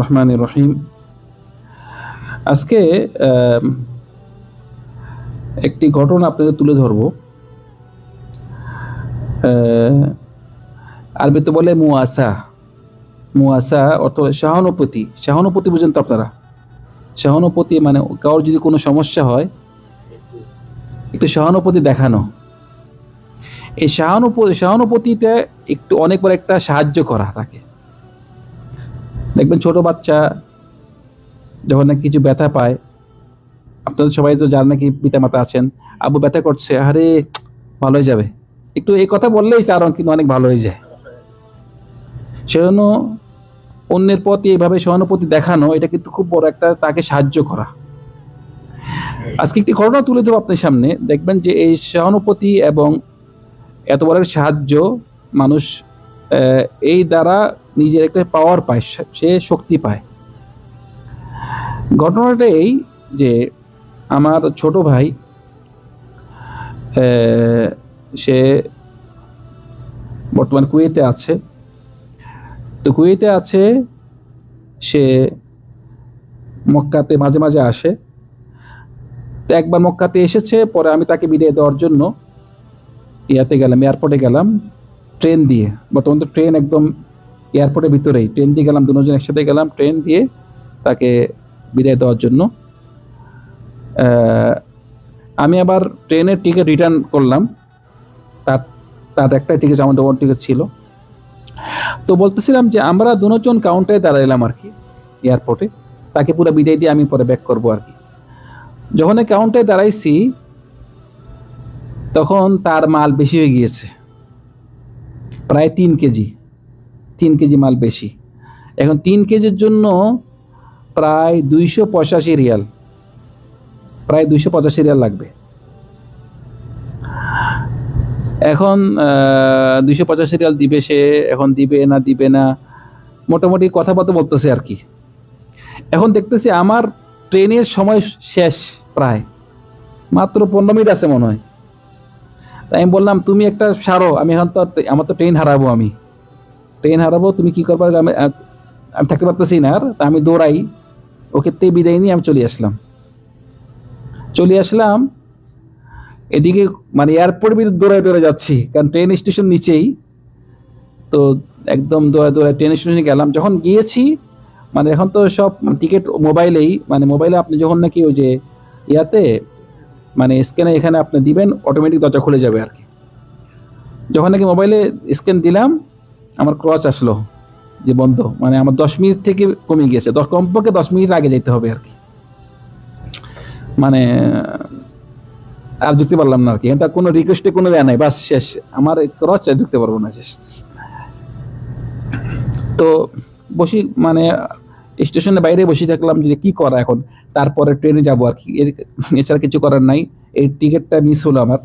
রহমান রহিম আজকে একটি ঘটনা আপনাদের তুলে ধরব। আরবিতে বলে মুয়াসা মুয়াসা অর্থ সহানুভূতি। সহানুভূতি বুঝেন তো আপনারা। সহানুভূতি মানে কারোর যদি কোনো সমস্যা হয় একটু সহানুভূতি দেখানো। এই সহানুভূতি সহানুভূতিটা একটু অনেকবার একটা সাহায্য করা তাকে দেখবেন ছোট বাচ্চা যখন নাকি কিছু ব্যথা পায়, আপনাদের সবাই তো যার নাকি পিতামাতা আছেন আবু ব্যথা করছে আরে ভালো হয়ে যাবে। একটু এই কথা বললেই তার কিন্তু অনেক ভালো হয়ে যায়। সেজন্য অন্যের প্রতি এইভাবে সহানুভূতি দেখানো, এটা কিন্তু খুব বড় একটা তাকে সাহায্য করা। আজকে একটি ঘটনা তুলে দেবো আপনার সামনে। দেখবেন যে এই সহানুভূতি এবং এত বড় সাহায্য মানুষ এই দ্বারা নিজের একটা পাওয়ার পায়, সে শক্তি পায়। ঘটনাটা এই যে আমার ছোট ভাই সে বর্তমান কুয়েতে আছে। তো কুয়েতে আছে, সে মক্কাতে মাঝে মাঝে আসে। তো একবার মক্কাতে এসেছে, পরে আমি তাকে বিদায় দেওয়ার জন্য ইয়াতে গেলাম, এয়ারপোর্টে গেলাম, ট্রেন দিয়ে, বর্তমান তো ট্রেন একদম এয়ারপোর্টের ভিতরেই, ট্রেন দিয়ে গেলাম, দুজন একসাথে গেলাম, ট্রেন দিয়ে তাকে বিদায় দেওয়ার জন্য। আমি আবার ট্রেনের টিকিট রিটার্ন করলাম, তার তার একটা টিকিট আমার ওর টিকিট ছিল। তো বলতেছিলাম যে আমরা দুজন কাউন্টারে দাঁড়াইলাম আর কি, এয়ারপোর্টে, তাকে পুরো বিদায় দিয়ে আমি পরে ব্যাক করব আর কি। যখন কাউন্টারে দাঁড়াইছি, তখন তার মাল বেশি হয়ে গিয়েছে। প্রায় তিন কেজি তিন কেজি মাল বেশি। এখন তিন কেজির জন্য প্রায় দুইশো পঁচাশি রিয়াল, প্রায় দুইশো পঁচাশি রিয়াল লাগবে। এখন দুইশো পঁচাশি রিয়াল দিবে সে, এখন দিবে না দিবে না, মোটামুটি কথাবার্তা বলতেছে আর কি। এখন দেখতেছি আমার ট্রেনের সময় শেষ। প্রায়। মাত্র পনেরো মিনিট আছে মনে হয়। তাই আমি বললাম, তুমি একটা সারো, আমি এখন তো আমার তো ট্রেন হারাবো আমি। ট্রেন হারাবো, তুমি কি করবা? আমি আমি থাকতে পারতেছি না আর, তা আমি দৌড়াই। ওকে তে বিদায় নিয়ে আমি চলে আসলাম। চলে আসলাম, এদিকে মানে এয়ারপোর্ট ভিতরে দৌড়ায় দৌড়ে যাচ্ছি, কারণ ট্রেন স্টেশন নিচেই। তো একদম দৌড়ায় দৌড়ায় ট্রেন স্টেশনে গেলাম। যখন গিয়েছি মানে এখন তো সব টিকিট মোবাইলেই মানে মোবাইলে আপনি যখন নাকি ওই যে ইয়াতে মানে স্ক্যানে এখানে আপনি দিবেন অটোমেটিক দরজা খুলে যাবে আর কি। যখন নাকি মোবাইলে স্ক্যান দিলাম, আমার ক্রচ আসলো যে বন্ধ মানে আমার দশ মিনিট থেকে কমে গিয়েছে। দশ কমপক্ষে দশ মিনিট আগে যেতে হবে আর কি। মানে আর ঢুকতে পারলাম না আর কি। আর কোনো রিকোয়েস্টে কোনো দেয়া নাই, বাস শেষ। আমার ক্রচ ঢুকতে পারব না, শেষ। তো বসি মানে স্টেশনের বাইরে বসে থাকলাম যে কি করা এখন? তারপরে ট্রেনে যাব আর কি। এছাড়া কিছু করার নাই। এই টিকিটটা মিস হলো আমার।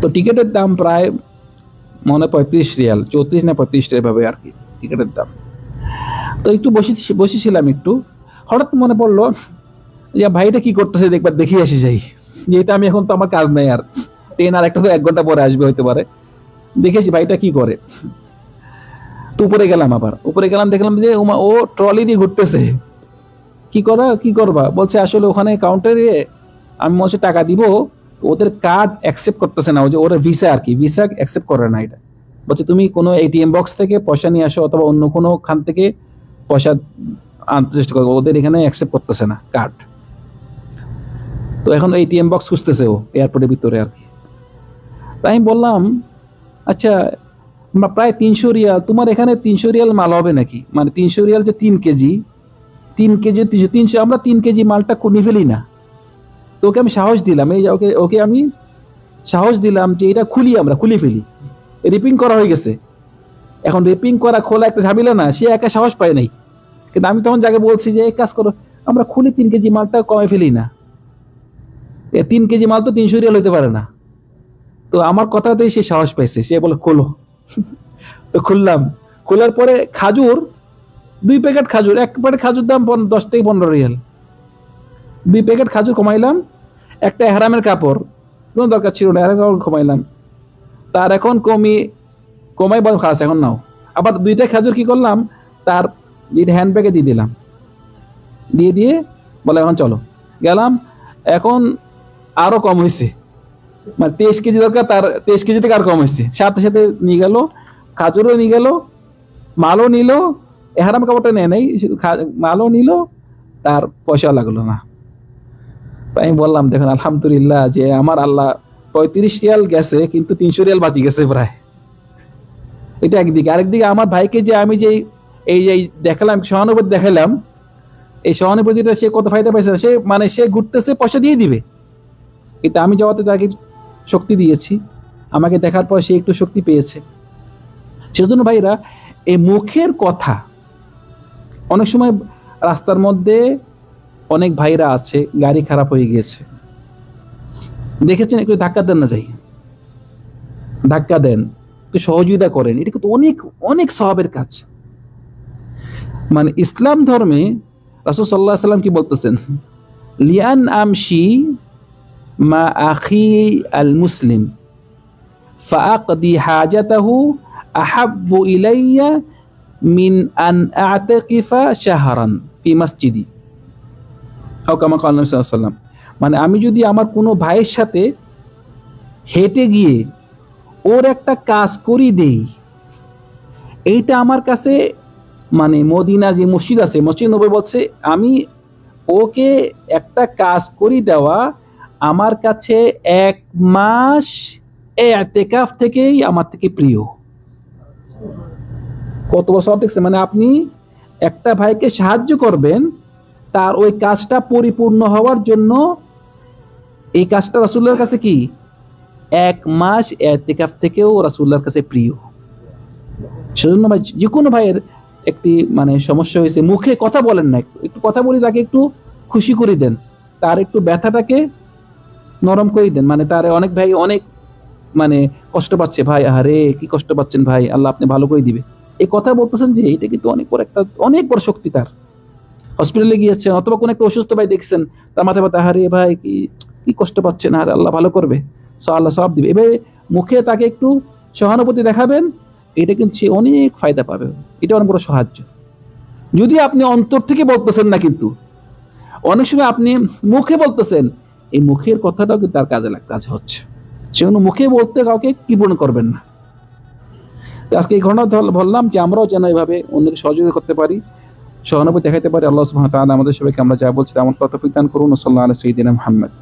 তো টিকিটের দাম প্রায় মনে পঁয়ত্রিশ রিয়াল, চৌত্রিশ না পঁয়ত্রিশ রিয়াল ভাবে আর কি টিকিটের দাম। তো একটু বসে বসেছিলাম একটু। হঠাৎ মনে পড়ল যে ভাইটা কি করতেছে? দেখবার দেখে আসি যাই। যেহেতু আমি এখন তো আমার কাজ নাই আর। ট্রেন আর একটা তো এক ঘণ্টা পরে আসবে হতে পারে। দেখেছি ভাইটা কি করে। তো উপরে গেলাম আবার। উপরে গেলাম, দেখলাম যে ওমা- ও ট্রলি দিয়ে ঘুরতেছে। কি করা? কি করবা? বলছে, আসলে ওখানে কাউন্টারে আমি মনে টাকা দিব। ওদের কার্ড অ্যাকসেপ্ট করতেছে না। যে ওরা ভিসা আর কি ভিসা অ্যাকসেপ্ট করে না এটা। বলছে, তুমি কোনো এটিএম বক্স থেকে পয়সা নিয়ে আসো অথবা অন্য কোনো খান থেকে পয়সা আনতে চেষ্টা করো। ওদের এখানে অ্যাকসেপ্ট করতেছে না কার্ড তো এখন এটিএম বক্স খুঁজতেছে ও এয়ারপোর্টের ভিতরে আর কি। তাই আমি বললাম আচ্ছা প্রায় তিনশো রিয়াল, তোমার এখানে তিনশো রিয়াল মাল হবে নাকি? মানে তিনশো রিয়াল যে তিন কেজি তিন কেজি, তিনশো তিনশো, আমরা তিন কেজি মালটা নিয়ে ফেলি না। তো ওকে আমি সাহস দিলাম, এই ওকে ওকে আমি সাহস দিলাম যে এটা খুলি আমরা, খুলে ফেলি। রিপিং করা হয়ে গেছে। এখন রিপিং করা খোলা একটা ঝামেলা না, সে একা সাহস পায় নাই। কিন্তু আমি তখন যাকে বলছি যে কাজ করো, আমরা খুলি তিন কেজি মালটা কমে ফেলি না। তিন কেজি মাল তো তিনশো রিয়াল হতে পারে না। তো আমার কথাতেই সে সাহস পাইছে, সে বলে, খোলো। খুললাম। খোলার পরে খাজুর, দুই প্যাকেট খাজুর, এক প্যাকেট খাজুর দাম দশ থেকে পনেরো রিয়াল। দুই প্যাকেট খাজুর কমাইলাম, একটা এহরামের কাপড়, কোনো দরকার ছিল না এহরামের কাপড় কমাইলাম। তার এখন কমি কমাই বল খাস এখন নাও। আবার দুইটা খাজুর কি করলাম, তার হ্যান্ড ব্যাগে দিয়ে দিলাম। দিয়ে দিয়ে বলে, এখন চলো। গেলাম, এখন আরও কম হয়েছে মানে তেইশ কেজি দরকার, তার তেইশ কেজি থেকে আর কম হয়েছে। সাথে সাথে নিয়ে গেল, খাজুরও নিয়ে গেল, মালও নিল, এহারাম কাপড়টা নেয় নাই, শুধু মালও নিল, তার পয়সা লাগল না। আমি বললাম, দেখুন, আলহামদুলিল্লাহ যে আমার আল্লাহ পঁয়ত্রিশ রিয়াল গেছে, কিন্তু তিনশো রিয়াল বাঁচি গেছে প্রায়। এটা একদিকে। আরেকদিকে আমার ভাইকে যে আমি যে এই যে দেখালাম, সহানুভূতি দেখালাম, এই সহানুভূতিটা সে কত ফায়দা পাইছে সে মানে সে ঘুরতেছে, পয়সা দিয়ে দিবে। কিন্তু আমি যাওয়াতে তাকে শক্তি দিয়েছি। আমাকে দেখার পর সে একটু শক্তি পেয়েছে। সেজন্য ভাইরা এই মুখের কথা, অনেক সময় রাস্তার মধ্যে অনেক ভাইরা আছে, গাড়ি খারাপ হয়ে গিয়েছে। দেখেছেন? একটু ধাক্কা দেন না যাই। ধাক্কা দেন। একটু সহযোগিতা করেন। এটা কিন্তু অনেক অনেক স্বভাবের কাজ। মানে ইসলাম ধর্মে রাসূল আলাইহি সাল্লাম কি বলতেছেন? লিয়ান আমশি মা আখি আল মুসলিম ফাআকদি হাজাতাহু আহাব্বু ইলাইয়া মিন আন কামা কাল নবী সাল্লাল্লাহু আলাইহি ওয়াসাল্লাম। মানে আমি যদি আমার কোনো ভাইয়ের সাথে হেঁটে গিয়ে ওর একটা কাজ করি দেই, এইটা আমার কাছে মানে মদিনা যে মসজিদ আছে, মসজিদ নবী বলছে, আমি ওকে একটা কাজ করি দেওয়া আমার কাছে এক মাস এতেকাফ থেকেই আমার থেকে প্রিয়। কত বছর দেখছে মানে আপনি একটা ভাইকে সাহায্য করবেন, তার ওই কাজটা পরিপূর্ণ হওয়ার জন্য এই কাজটা রাসুল্লার কাছে কি? এক মাস এতেকাফ থেকেও রাসুল্লাহর কাছে প্রিয়। সেজন্য ভাই, যে কোনো ভাইয়ের একটি মানে সমস্যা হয়েছে, মুখে কথা বলেন না। একটু কথা বলি, তাকে একটু খুশি করে দেন। তার একটু ব্যথাটাকে নরম করে দেন। মানে তার অনেক ভাই অনেক মানে কষ্ট পাচ্ছে। ভাই আরে কি কষ্ট পাচ্ছেন ভাই? আল্লাহ আপনি ভালো করে দিবে। এই কথা বলতেছেন যে, এটা কিন্তু অনেক বড় একটা, অনেক বড় শক্তি তার। হসপিটালে গিয়েছেন, অথবা কোনো একটা অসুস্থ ভাই দেখছেন, তার মাথায় ব্যথা আরে ভাই, কি কি কষ্ট পাচ্ছেন? আরে আল্লাহ ভালো করবে। সো আল্লাহ সব দিবে। এবারে মুখে তাকে একটু সহানুভূতি দেখাবেন, এটা কিন্তু সে অনেক ফায়দা পাবে। এটা অনেক বড় সাহায্য। যদি আপনি অন্তর থেকে বলতেছেন না কিন্তু, অনেক সময় আপনি মুখে বলতেছেন এই মুখের কথাটাও কিন্তু তার কাজে কাজে হচ্ছে। সেজন্য মুখে বলতে কাউকে কৃপণ করবেন না। আজকে এই ঘটনা বললাম যে আমরাও যেন এইভাবে অন্যকে সহযোগিতা করতে পারি, সহানুভূতি দেখাতে পারি। আল্লাহ সুহামতাল আমাদের সবাইকে আমরা যা বলছি তেমন তত দান করুন। সাল্লাহ আলাইহি সঈদিন মুহাম্মদ।